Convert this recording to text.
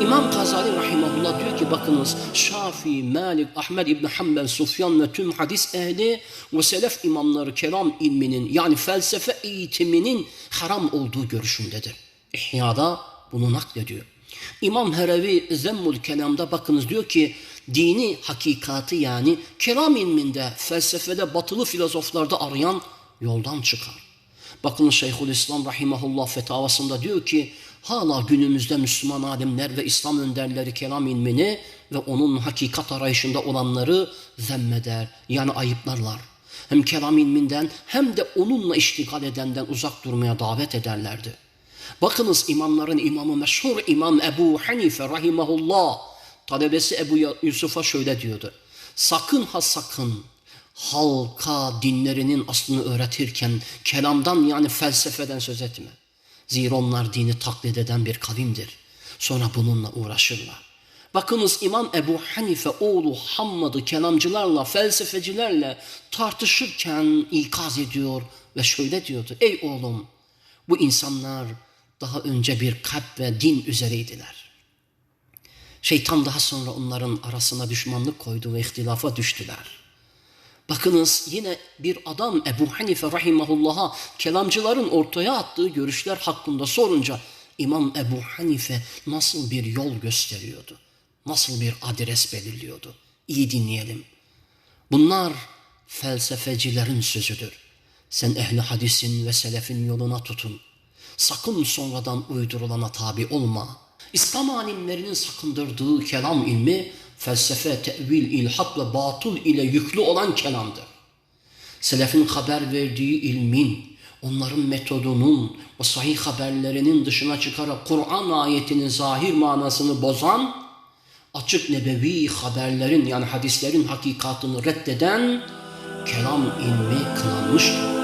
İmam Gazali Rahimahullah diyor ki bakınız Şafii, Malik, Ahmed İbni Hanbel, Sufyan ve tüm hadis ehli ve selef imamları kelam ilminin yani felsefe eğitiminin haram olduğu görüşündedir. İhya'da bunu naklediyor. İmam Herevi Zemmul Kelam'da bakınız diyor ki dini hakikati yani kelam ilminde, felsefede, batılı filozoflarda arayan yoldan çıkar. Bakın Şeyhülislam Rahimahullah fetavasında diyor ki hala günümüzde Müslüman alimler ve İslam önderleri kelam ilmini ve onun hakikat arayışında olanları zemmeder yani ayıplarlar. Hem kelam ilminden hem de onunla iştigal edenden uzak durmaya davet ederlerdi. Bakınız imamların imamı meşhur İmam Ebu Hanife Rahimahullah talebesi Ebu Yusuf'a şöyle diyordu. Sakın ha sakın halka dinlerinin aslını öğretirken kelamdan yani felsefeden söz etme. Zira onlar dini taklit eden bir kavimdir. Sonra bununla uğraşırlar. Bakınız İmam Ebu Hanife oğlu Hammad'ı kelamcılarla, felsefecilerle tartışırken ikaz ediyor ve şöyle diyordu. Ey oğlum bu insanlar daha önce bir kalp ve din üzereydiler. Şeytan daha sonra onların arasına düşmanlık koydu ve ihtilafa düştüler. Bakınız yine bir adam Ebu Hanife rahimahullah'a kelamcıların ortaya attığı görüşler hakkında sorunca İmam Ebu Hanife nasıl bir yol gösteriyordu? Nasıl bir adres belirliyordu? İyi dinleyelim. Bunlar felsefecilerin sözüdür. Sen ehli hadisin ve selefin yoluna tutun. Sakın sonradan uydurulana tabi olma. İslam alimlerinin sakındırdığı kelam ilmi felsefe, tevil, ilhat ve batıl ile yüklü olan kelamdır. Selefin haber verdiği ilmin, onların metodunun ve sahih haberlerinin dışına çıkarak Kur'an ayetinin zahir manasını bozan, açık nebevi haberlerin yani hadislerin hakikatını reddeden kelam ilmi kınanmıştır.